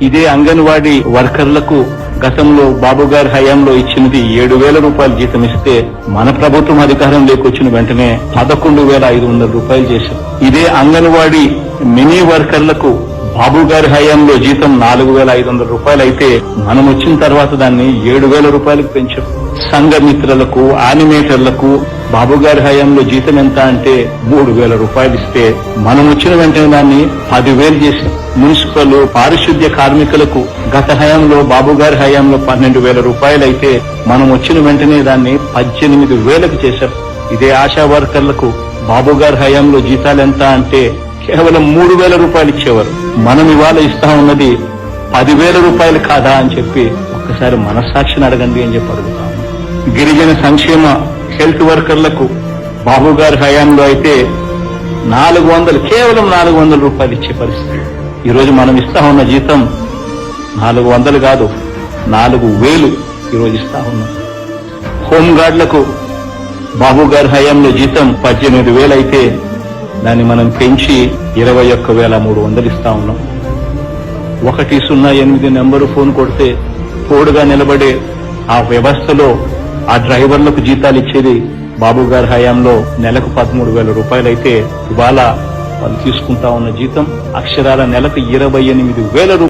ఇదే అంగన్వాడీ వర్కర్లకు గతంలో బాబు గారి హయాంలో ఇచ్చినది ఏడు వేల రూపాయలు జీతం ఇస్తే మన ప్రభుత్వం అధికారంలోకి వచ్చిన వెంటనే పదకొండు వేల ఐదు వందల రూపాయలు చేశారు ఇదే అంగన్వాడీ మినీ వర్కర్లకు బాబు గారి హయాంలో జీతం నాలుగు వేల ఐదు వందల రూపాయలు అయితే మనం వచ్చిన తర్వాత దాన్ని ఏడు వేల రూపాయలకు పెంచాం. సంఘ మిత్రులకు యానిమేటర్లకు బాబు గారి హయాంలో జీతం ఎంత అంటే మూడు వేల రూపాయలు ఇస్తే మనం వచ్చిన వెంటనే దాన్ని పదివేలు చేసాం మున్సిపల్ పారిశుద్ధ్య కార్మికులకు గత హయాంలో బాబు గారి హయాంలో పన్నెండు వేల రూపాయలు అయితే మనం వచ్చిన వెంటనే దాన్ని పద్దెనిమిది వేలకు చేశాం. ఇదే ఆశా వర్కర్లకు బాబు గారి హయాంలో జీతాలు ఎంత అంటే కేవలం మూడు వేల రూపాయలు ఇచ్చేవారు. మనం ఇవాళ ఇస్తా ఉన్నది పదివేల రూపాయలు కాదా అని చెప్పి ఒక్కసారి మనస్సాక్షిని అడగండి అని చెప్పి అడుగుతాం. గిరిజన సంక్షేమ హెల్త్ వర్కర్లకు బాబు గారి హయాంలో అయితే నాలుగు వందలు కేవలం నాలుగు వందల రూపాయలు ఇచ్చే పరిస్థితి. ఈరోజు మనం ఇస్తా ఉన్న జీతం నాలుగు వందలు కాదు నాలుగు వేలు ఈరోజు ఇస్తా ఉన్నాం. హోంగార్డులకు బాబు గారి హయాంలో జీతం పద్దెనిమిది వేలు అయితే దాన్ని మనం పెంచి ఇరవై ఒక్క వేల మూడు వందలు ఇస్తా ఉన్నాం. ఒకటి సున్నా ఎనిమిది నెంబరు ఫోన్ కొడితే తోడుగా నిలబడే ఆ వ్యవస్థలో ఆ డ్రైవర్లకు జీతాలు ఇచ్చేది బాబు గారి హయాంలో నెలకు పదమూడు వేల రూపాయలైతే ఇవాళ వాళ్ళు తీసుకుంటా ఉన్న జీతం అక్షరాల నెలకు ఇరవై ఎనిమిది వేల రూపాయలు